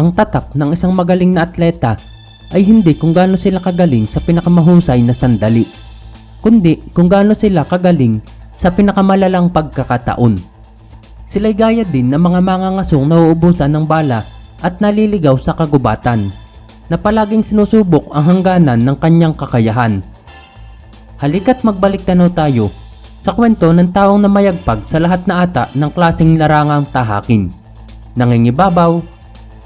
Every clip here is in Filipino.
Ang tatak ng isang magaling na atleta ay hindi kung gaano sila kagaling sa pinakamahusay na sandali, kundi kung gaano sila kagaling sa pinakamalalang pagkakataon. Sila'y gaya din ng mga mangangasong nauubusan ng bala at naliligaw sa kagubatan na palaging sinusubok ang hangganan ng kanyang kakayahan. Halika't magbalik tanaw tayo sa kwento ng taong namayagpag sa lahat na ata ng klaseng larangang tahakin. Nangingibabaw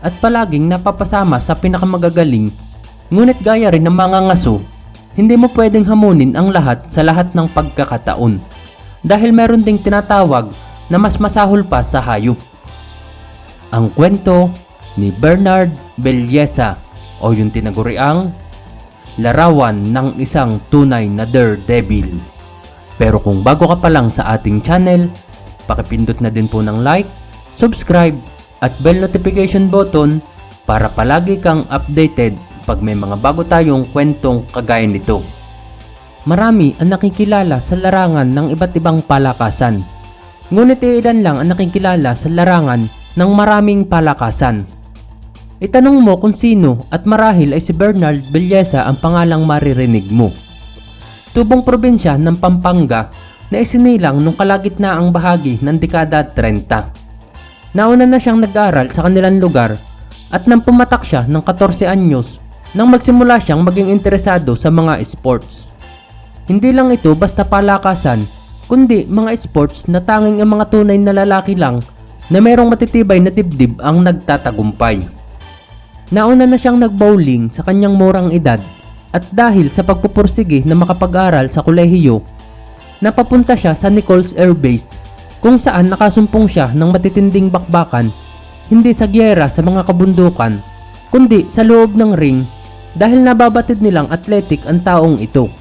at palaging napapasama sa pinakamagagaling ngunit gaya rin ng mga ngaso, hindi mo pwedeng hamunin ang lahat sa lahat ng pagkakataon dahil meron ding tinatawag na mas masahol pa sa hayop. Ang kwento ni Bernard Belleza o yung tinaguriang larawan ng isang tunay na daredevil. Pero kung bago ka pa lang sa ating channel, pakipindot na din po ng like, subscribe at bell notification button para palagi kang updated pag may mga bago tayong kwentong kagaya nito. Marami ang nakikilala sa larangan ng iba't ibang palakasan. Ngunit ilan lang ang nakikilala sa larangan ng maraming palakasan. Itanong mo kung sino at marahil ay si Bernard Belleza ang pangalang maririnig mo. Tubong probinsya ng Pampanga na isinilang nung kalagitnaang bahagi ng dekada 30. Nauna na siyang nag-aral sa kanilang lugar at nang pumatak siya ng 14 anyos nang magsimula siyang maging interesado sa mga sports. Hindi lang ito basta palakasan, kundi mga sports na tanging ang mga tunay na lalaki lang na mayroong matitibay na dibdib ang nagtatagumpay. Nauna na siyang nag-bowling sa kanyang murang edad at dahil sa pagpupursige na makapag-aral sa kolehiyo, napapunta siya sa Nichols Air Base kung saan nakasumpong siya ng matitinding bakbakan hindi sa gyera sa mga kabundukan kundi sa loob ng ring dahil nababatid nilang athletic ang taong ito.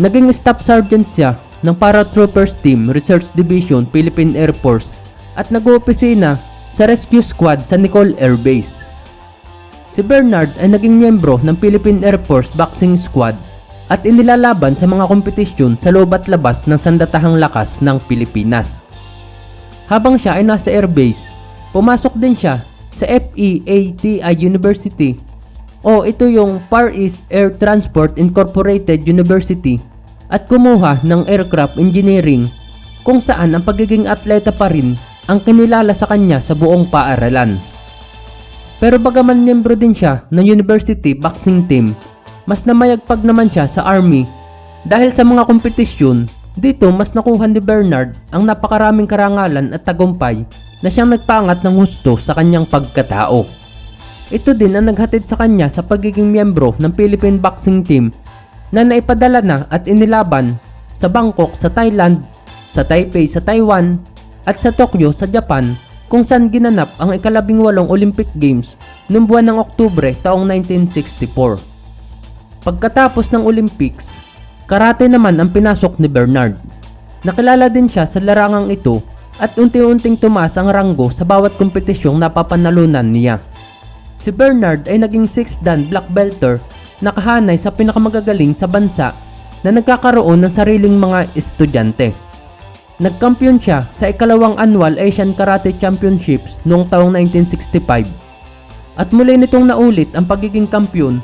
Naging staff sergeant siya ng Paratroopers Team Research Division Philippine Air Force at nag-oopisina sa Rescue Squad sa Nicole Air Base. Si Bernard ay naging miyembro ng Philippine Air Force Boxing Squad at inilalaban sa mga kompetisyon sa loob at labas ng sandatahang lakas ng Pilipinas. Habang siya ay nasa airbase, pumasok din siya sa FEATI University o ito yung Far East Air Transport Incorporated University at kumuha ng aircraft engineering kung saan ang pagiging atleta pa rin ang kinilala sa kanya sa buong paaralan. Pero bagaman miyembro din siya ng university boxing team, mas namayagpag naman siya sa army dahil sa mga kompetisyon dito mas nakuha ni Bernard ang napakaraming karangalan at tagumpay na siyang nagpangat ng husto sa kanyang pagkatao. Ito din ang naghatid sa kanya sa pagiging miyembro ng Philippine Boxing Team na naipadala na at inilaban sa Bangkok sa Thailand, sa Taipei sa Taiwan, at sa Tokyo sa Japan kung saan ginanap ang ikalabing walong Olympic Games noong buwan ng Oktubre taong 1964. Pagkatapos ng Olympics, karate naman ang pinasok ni Bernard. Nakilala din siya sa larangang ito at unti-unting tumaas ang ranggo sa bawat kompetisyong napapanalunan niya. Si Bernard ay naging 6 dan black belter na kahanay sa pinakamagagaling sa bansa na nagkakaroon ng sariling mga estudyante. Nagkampiyon siya sa ikalawang annual Asian Karate Championships noong taong 1965 at muli nitong naulit ang pagiging kampiyon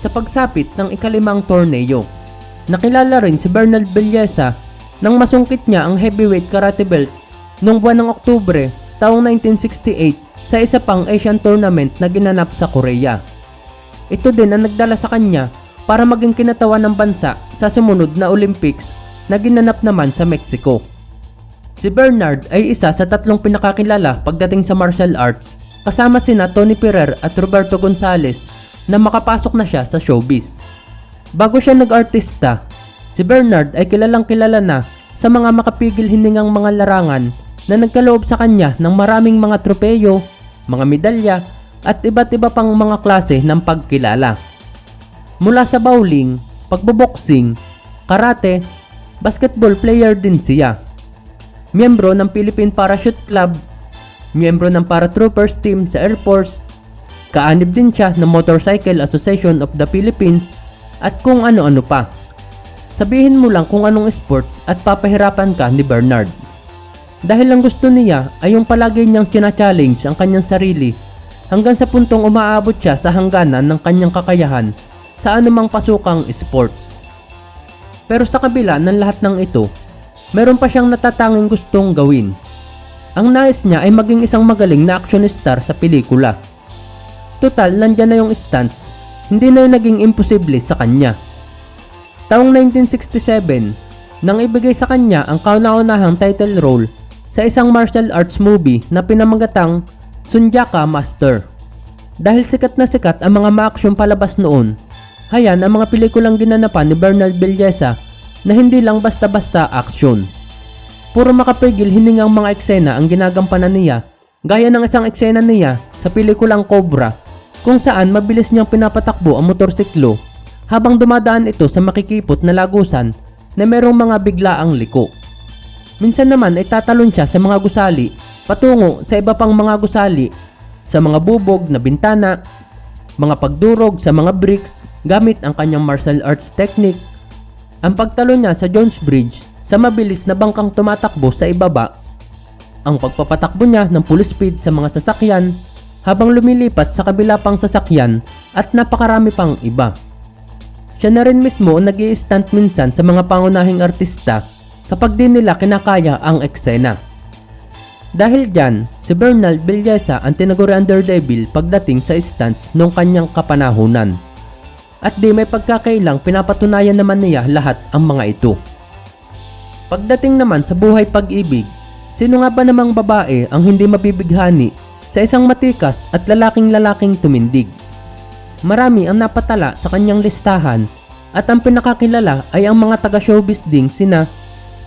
sa pagsapit ng ikalimang torneo. Nakilala rin si Bernard Belleza nang masungkit niya ang heavyweight karate belt noong buwan ng Oktubre taong 1968 sa isa pang Asian tournament na ginanap sa Korea. Ito din ang nagdala sa kanya para maging kinatawan ng bansa sa sumunod na Olympics na ginanap naman sa Mexico. Si Bernard ay isa sa tatlong pinakakilala pagdating sa martial arts kasama sina Tony Ferrer at Roberto Gonzalez na makapasok na siya sa showbiz. Bago siya nag-artista, si Bernard ay kilalang kilala na sa mga makapigil hiningang mga larangan na nagkaloob sa kanya ng maraming mga tropeyo, mga medalya at iba't iba pang mga klase ng pagkilala. Mula sa bowling, pagboboxing, karate, basketball player din siya miyembro ng Philippine Parachute Club, miyembro ng Paratroopers Team sa Air Force, kaanib din siya ng Motorcycle Association of the Philippines at kung ano-ano pa. Sabihin mo lang kung anong sports at papahirapan ka ni Bernard. Dahil ang gusto niya ay yung palagi niyang china-challenge ang kanyang sarili hanggang sa puntong umaabot siya sa hangganan ng kanyang kakayahan sa anumang pasukang sports. Pero sa kabila ng lahat ng ito, meron pa siyang natatanging gustong gawin. Ang nais niya ay maging isang magaling na action star sa pelikula. Total, nandyan na yung stunts, hindi na yung naging imposible sa kanya. Taong 1967, nang ibigay sa kanya ang kauna-unahang title role sa isang martial arts movie na pinamagatang Sunjaka Master. Dahil sikat na sikat ang mga ma-action palabas noon, hayan ang mga pelikulang ginanapan ni Bernard Villesa na hindi lang basta-basta action. Puro makapigil hiningang mga eksena ang ginagampanan niya, gaya ng isang eksena niya sa pelikulang Cobra kung saan mabilis niyang pinapatakbo ang motorsiklo habang dumadaan ito sa makikipot na lagusan na merong mga biglaang liko. Minsan naman ay tatalon siya sa mga gusali patungo sa iba pang mga gusali sa mga bubog na bintana, mga pagdurog sa mga bricks gamit ang kanyang martial arts technique. Ang pagtalon niya sa Jones Bridge sa mabilis na bangkang tumatakbo sa ibaba, ang pagpapatakbo niya ng full speed sa mga sasakyan habang lumilipat sa kabila pang sasakyan at napakarami pang iba. Siya na rin mismo ang nag stunt minsan sa mga pangunahing artista kapag di nila kinakaya ang eksena. Dahil dyan, si Bernal Villesa ang tinaguriang Daredevil pagdating sa stunts nung kanyang kapanahunan. At di may pagkakailang pinapatunayan naman niya lahat ang mga ito. Pagdating naman sa buhay pag-ibig, sino nga ba namang babae ang hindi mabibighani sa isang matikas at lalaking-lalaking tumindig? Marami ang napatala sa kanyang listahan at ang pinakakilala ay ang mga taga-showbiz ding sina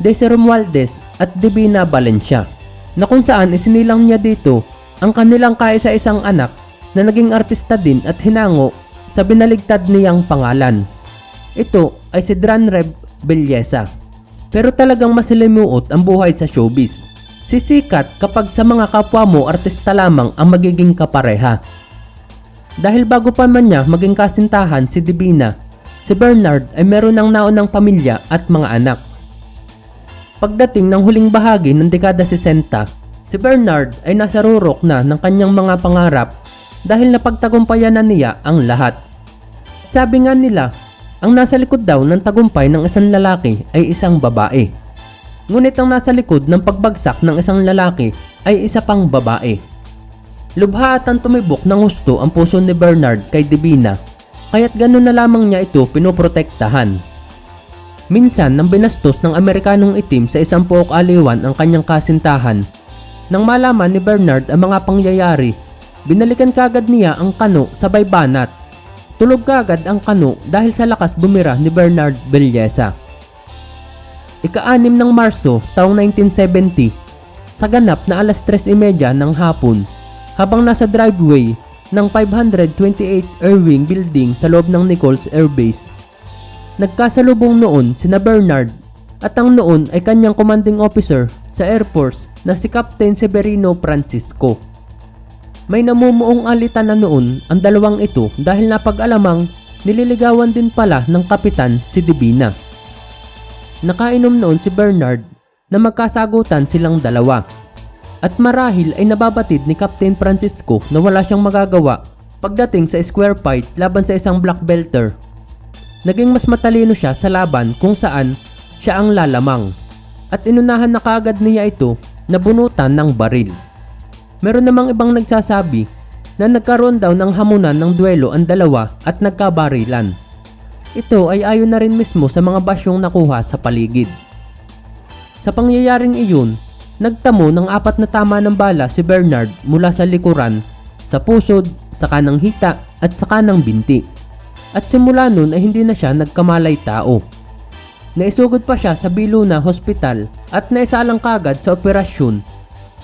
Desi Romualdez at Divina Valencia na kung saan isinilang niya dito ang kanilang kaisa-isang anak na naging artista din at hinango sa binaligtad niyang pangalan. Ito ay si Dranreb Bellesa. Pero talagang masilimuot ang buhay sa showbiz. Sisikat kapag sa mga kapwa mo artista lamang ang magiging kapareha. Dahil bago pa man niya maging kasintahan si Divina, si Bernard ay meron ng naunang pamilya at mga anak. Pagdating ng huling bahagi ng dekada 60, si Bernard ay nasa rurok na ng kanyang mga pangarap dahil napagtagumpayan na niya ang lahat. Sabi nga nila, ang nasa likod daw ng tagumpay ng isang lalaki ay isang babae. Ngunit ang nasa likod ng pagbagsak ng isang lalaki ay isa pang babae. Lubha at ang tumibok ng husto ang puso ni Bernard kay Divina, kaya't ganun na lamang niya ito pinoprotektahan. Minsan nang binastos ng Amerikanong itim sa isang puok aliwan ang kanyang kasintahan. Nang malaman ni Bernard ang mga pangyayari, binalikan kagad niya ang kano sa baybanat. Tulog kagad ang kano dahil sa lakas bumira ni Bernard Bellesa. Ika-anim ng Marso taong 1970, sa ganap na alas 3.30 ng hapon, habang nasa driveway ng 528 Irving Building sa loob ng Nichols Air Base, Nagkasalubong noon sina Bernard at ang noon ay kanyang commanding officer sa Air Force na si Captain Severino Francisco. May namumuong alitan na noon ang dalawang ito dahil napag-alamang nililigawan din pala ng kapitan si Divina. Nakainom noon si Bernard na magkasagutan silang dalawa at marahil ay nababatid ni Captain Francisco na wala siyang magagawa pagdating sa square fight laban sa isang black belter Naging mas matalino siya sa laban kung saan siya ang lalamang at inunahan na kaagad niya ito na bunutan ng baril. Meron namang ibang nagsasabi na nagkaroon daw ng hamunan ng duelo ang dalawa at nagkabarilan. Ito ay ayon na rin mismo sa mga basyong nakuha sa paligid. Sa pangyayaring iyon, nagtamo ng apat na tama ng bala si Bernard mula sa likuran, sa pusod, sa kanang hita at sa kanang binti at simula nun ay hindi na siya nagkamalay tao. Naisugod pa siya sa Biluna Hospital at naisalang kagad sa operasyon.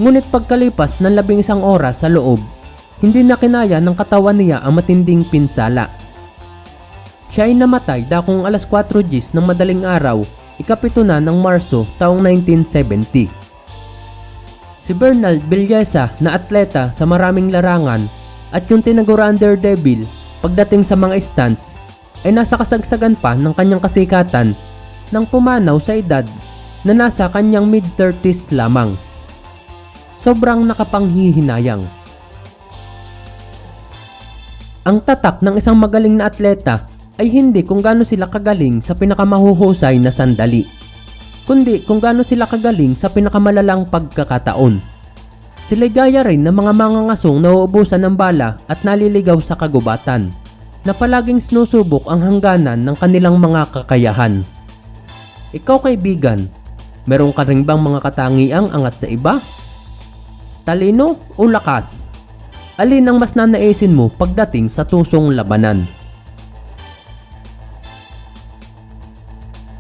Ngunit pagkalipas ng labing isang oras sa loob, hindi na kinaya ng katawan niya ang matinding pinsala. Siya ay namatay dakong alas 4 Gs ng madaling araw, ikapito na ng Marso taong 1970. Si Bernal Villesa na atleta sa maraming larangan at yung tinagurang Daredevil pagdating sa mga stunts ay nasa kasagsagan pa ng kanyang kasikatan nang pumanaw sa edad na nasa kanyang mid-30s lamang. Sobrang nakapanghihinayang. Ang tatak ng isang magaling na atleta ay hindi kung gaano sila kagaling sa pinakamahuhusay na sandali, kundi kung gaano sila kagaling sa pinakamalalang pagkakataon. Sila'y gaya rin ng mga mangangasong nauubusan ng bala at naliligaw sa kagubatan, na palaging sinusubok ang hangganan ng kanilang mga kakayahan. Ikaw kaibigan, meron ka rin bang mga katangiang angat sa iba? Talino o lakas? Alin ang mas nanaisin mo pagdating sa tusong labanan?